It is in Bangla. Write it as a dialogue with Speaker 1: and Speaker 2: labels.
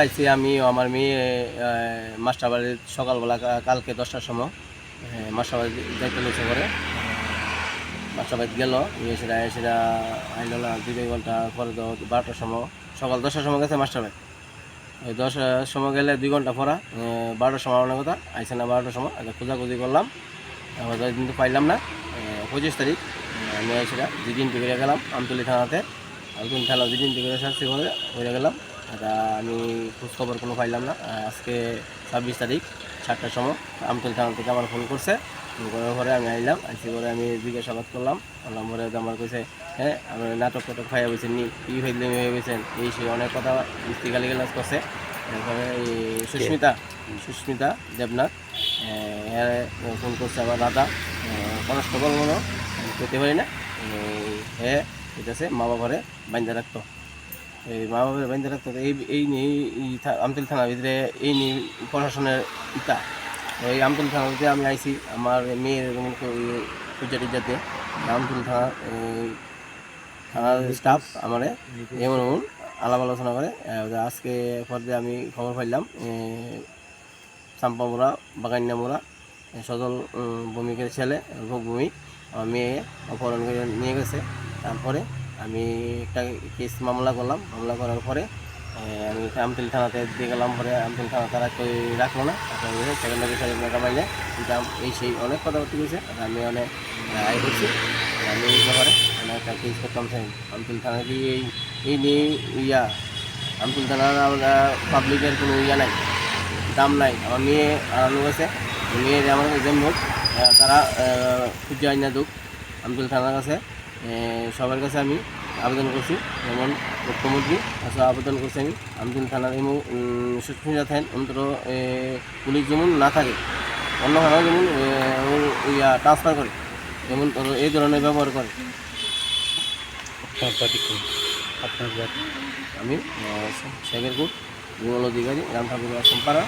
Speaker 1: আইছি আমি আমার মেয়ে মাস্টার বাড়ির সকালবেলা কালকে দশটার সময় মাস্টার বাড়ি যাইতে লেছে করে মাস্টার বাড়ি গেল গিয়ে সেটা আইলো দুই তিন ঘণ্টা পরে তো বারোটার সময়, সকাল দশটার সময় গেছে মাস্টার বাড়ি। ওই দশটার সময় গেলে দুই ঘণ্টা পরা বারোটার সময় অনেক কথা, আইসে না বারোটার সময়, একটা খোঁজাখুঁজি করলাম। আমরা তো পাইলাম না পঁচিশ তারিখ আমি সেটা দুদিন টিকে গেলাম, আমতলি থানাতে। আমতলি থানা দুদিন টিকে শাস্তি করে হয়ে গেলাম। এটা আমি খোঁজখবর কোনো পাইলাম না। আজকে ছাব্বিশ তারিখ সাতটার সময়। আমতলি থানা থেকে আমার ফোন করছে। করার পরে আমি আইলাম আইসি পরে আমি জিজ্ঞাসাবাদ করলাম। করলাম পরে আমার কইছে হ্যাঁ আমার নাটক টাটক খাইয়া বলছেন নি কি হইলে হয়ে গেছেন এই সে অনেক কথা মিস্ত্রি গালি গালাজ করছে। এরপরে এই সুস্মিতা সুস্মিতা দেবনাথ ফোন করছে আমার দাদা। কনস্টেবল মনে পেতে পারি না। হ্যাঁ হ্যাঁ এটাছে মা বাবারে বান্ধা রাখতো। এই মা বাবার তো এই এই নিয়ে এই থানার ভিতরে এই নিয়ে প্রশাসনের ইটা। এই আমতলী থানার ভিতরে আমি আইছি। আমার মেয়ের পূজা টুজাতে আমতলী থানা থানার স্টাফ আমারে, এমন এমন আলাপ আলোচনা করে। আজকে পর্যায়ে আমি খবর পাইলাম চাম্পামোড়া বাগান্যামোড়া সজল ভূমিকের ছেলে ভূমি, আমার মেয়ে অপহরণ করে নিয়ে গেছে। তারপরে আমি একটা কেস মামলা করলাম। মামলা করার পরে আমি আমতলি থানাতে দিয়ে গেলাম। পরে আমতলি থানা তারা কই রাখল না সেকেন্ডারি সাহেব টাকা পাইলে কিন্তু এই সেই অনেক কথাবার্তা হয়েছে আমি অনেক আয় করছি। আমি এই ব্যাপারে একটা কেস করতাম চাই আমতলি থানা কি এই এই নিয়ে ইয়া, আমতলি থানার আমরা পাবলিকের কোনো ইয়া নাই, দাম নাই। আমার মেয়ে আনানো গেছে মেয়ে আমার যেমন হোক তারা খুঁজে আইনা দুক, আমতুল থানার কাছে। সবার কাছে আমি আবেদন করছি। যেমন মুখ্যমন্ত্রী কাছে আবেদন করছি আমি। আমতুল থানার এমন সুস্মিতা থাকেন অন্তত পুলিশ যেমন না থাকে, অন্য থানায় যেমন ইয়া ট্রান্সফার করে, যেমন এই ধরনের ব্যবহার করে। আমি শেখের কোট বিমল অধিকারী রাম ঠাকুর আসম পাড়া